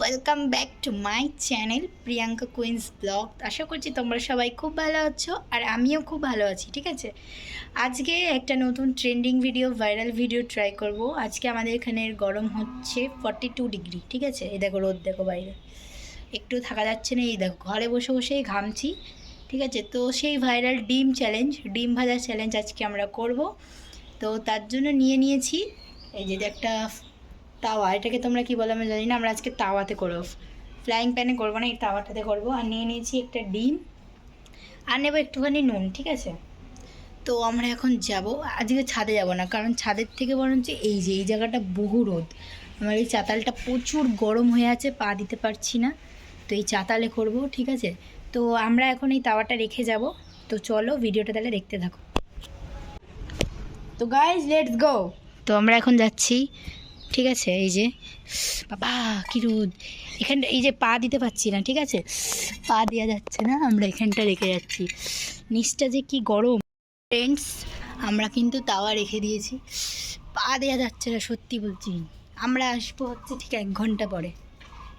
Welcome back to my channel Priyanka queens blog আশা করছি তোমরা সবাই খুব ভালো আছো আর আমিও খুব ভালো আছি, ঠিক আছে? আজকে একটা নতুন trending video viral video try করব। আজকে আমাদের এখানে গরম হচ্ছে ফর্টি টু ডিগ্রি ঠিক আছে? এই দেখো রোদ, দেখো বাইরে। একটু থাকা যাচ্ছে না, এই দেখো, ঘরে বসে বসেই ঘামছি, ঠিক আছে? তো সেই ভাইরাল ডিম চ্যালেঞ্জ ডিম ভাজার চ্যালেঞ্জ আজকে আমরা করব। তো তার জন্য নিয়ে নিয়েছি, এই যে একটা তাওয়া, এটাকে তোমরা কি বলো আমি জানি না, আমরা আজকে তাওয়াতে করব। ফ্লাইং প্যানে করব না, এই তাওয়াটাতে করব। আর নিয়ে নিয়েছি একটা ডিম। আর নেব একটুখানি নুন, ঠিক আছে? তো আমরা এখন যাব, আজকে ছাদে যাব না, কারণ ছাদের থেকে বরঞ্চ এই যে, এই জায়গাটা বহু রোদ। আমার এই চাতালটা প্রচুর গরম হয়ে আছে, পা দিতে পারছি না। তো এই চাতালে করব, ঠিক আছে? তো আমরা এখন এই তাওয়াটা রেখে যাব। তো চলো ভিডিওটা তাহলে দেখতে থাকো। তো গাইজ লেটস গো তো আমরা এখন যাচ্ছি ঠিক আছে, এই যে, বাবা, কি রোদ। এখানটা, এই যে পা দিতে পারছি না, ঠিক আছে? পা দেওয়া যাচ্ছে না, আমরা এখানটা রেখে যাচ্ছি। নিচটা যে কি গরম। ফ্রেন্ডস আমরা কিন্তু তাওয়া রেখে দিয়েছি। পা দেওয়া যাচ্ছে না, সত্যি বলছি। আমরা আসব হচ্ছে ঠিক এক ঘণ্টা পরে।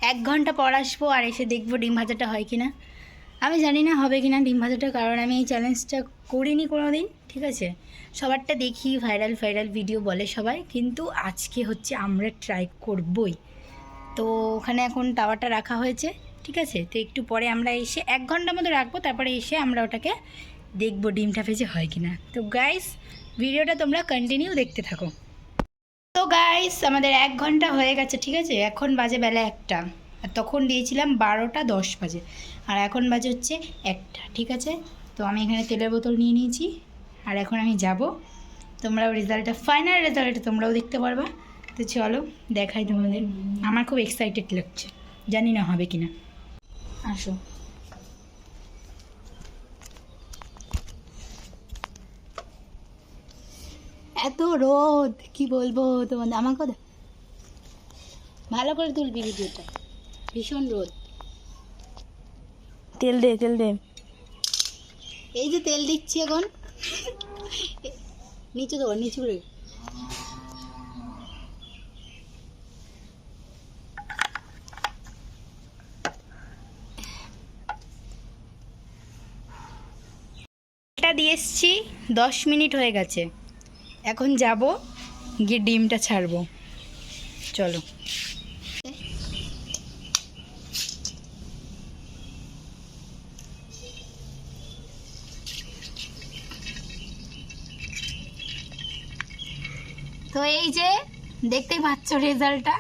এক ঘণ্টা পর আসব আর এসে দেখব ডিম ভাজাটা হয় কি না আমি জানি না হবে কি না ডিম ভাজাটা কারণ, আমি এই চ্যালেঞ্জটা করিনি কোনো দিন ঠিক আছে? সবারটা দেখি ভাইরাল ভাইরাল ভিডিও বলে সবাই, কিন্তু আজকে হচ্ছে আমরা ট্রাই করবই। তো ওখানে এখন তাওয়াটা রাখা হয়েছে, ঠিক আছে? তো একটু পরে আমরা এসে, এক ঘণ্টার মতো রাখব, তারপরে এসে আমরা ওটাকে দেখব ডিমটা ভেজে হয় কি না তো গাইস ভিডিওটা তোমরা কন্টিনিউ দেখতে থাকো। তো গাইস আমাদের এক ঘণ্টা হয়ে গেছে, ঠিক আছে? এখন বাজে বেলা একটা। আর তখন দিয়েছিলাম বারোটা দশ বাজে। আর এখন বাজে হচ্ছে একটা, ঠিক আছে? তো আমি এখানে তেলের বোতল নিয়ে নিয়েছি। আর এখন আমি যাব। তোমরাও রেজাল্টটা ফাইনাল রেজাল্টটা তোমরাও দেখতে পারবা। তো চলো, দেখাই তোমাদের। আমার খুব এক্সাইটেড লাগছে। জানি না হবে কি না আসো। এত রোদ, কি বলব তোমাদের? আমার কথা ভালো করে তুলবি ভিডিওটা। ভীষণ রোদ। তেল দে তেল দে। এই যে তেল দিচ্ছি এখন। নিচে দেবো নিচু করে এটা দিয়ে এসছি দশ মিনিট হয়ে গেছে। এখন যাব গিয়ে ডিমটা ছাড়বো। চলো। তো এই যে, দেখতেই পাচ্ছ রেজাল্টটা।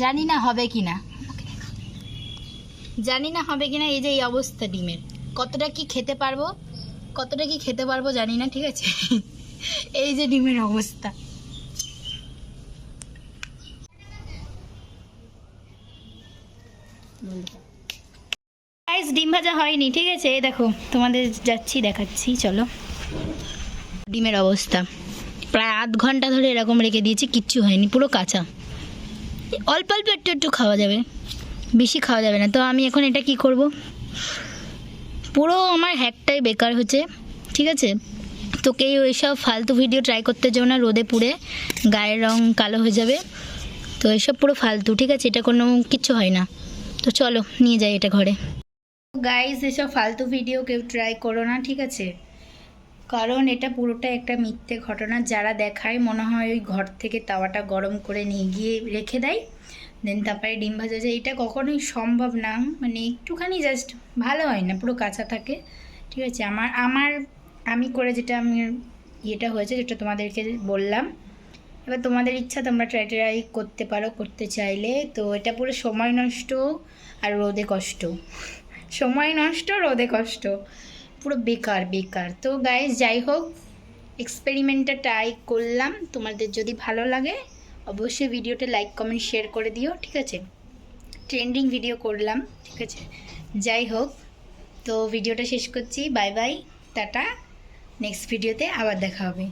জানি না হবে কি না জানি না হবে কি না এই যে এই অবস্থা ডিমের। কতটা কি খেতে পারব, কতটা কি খেতে পারব জানি না, ঠিক আছে? এই যে ডিমের অবস্থা। গাইস ডিম ভাজা হয়নি, ঠিক আছে? এই দেখো, তোমাদের যাচ্ছি, দেখাচ্ছি, চলো। ডিমের অবস্থা। প্রায় আধ ঘণ্টা ধরে এরকম রেখে দিয়েছি, কিচ্ছু হয়নি, পুরো কাঁচা। অল্প অল্প একটু একটু খাওয়া যাবে। বেশি খাওয়া যাবে না। তো আমি এখন এটা কি করব? পুরো আমার হ্যাকটাই বেকার হচ্ছে, ঠিক আছে? তোকে ওইসব ফালতু ভিডিও ট্রাই করতে যাও না, রোদে পুড়ে, গায়ের রং কালো হয়ে যাবে। তো এসব পুরো ফালতু, ঠিক আছে? এটা কোনো কিচ্ছু হয় না। তো চলো, নিয়ে যাই এটা ঘরে। গাইস এসব ফালতু ভিডিও কেউ ট্রাই করো না, ঠিক আছে? কারণ এটা পুরোটা একটা মিথ্যে ঘটনা। যারা দেখায়, মনে হয় ওই ঘর থেকে তাওয়াটা গরম করে নিয়ে গিয়ে রেখে দেয় দেন তারপরে ডিম ভাজা যায়। এটা কখনোই সম্ভব না। মানে একটুখানি জাস্ট ভালো হয় না, পুরো কাঁচা থাকে, ঠিক আছে? আমার আমার, আমি করে যেটা আমি ইয়েটা হয়েছে, যেটা তোমাদেরকে বললাম। এবার তোমাদের ইচ্ছা, তোমরা ট্রাই ট্রাই করতে পারো, করতে চাইলে। তো এটা পুরো সময় নষ্ট আর রোদে কষ্ট। সময় নষ্ট, রোদে কষ্ট। পুরো বেকার বেকার। তো গাইজ যাই হোক এক্সপেরিমেন্টটা ট্রাই করলাম। তোমাদের যদি ভালো লাগে, অবশ্যই ভিডিওটা লাইক কমেন্ট শেয়ার করে দিও, ঠিক আছে? ট্রেন্ডিং ভিডিও করলাম, ঠিক আছে? যাই হোক, তো ভিডিওটা শেষ করছি। Bye bye tata. নেক্সট ভিডিওতে আবার দেখা হবে।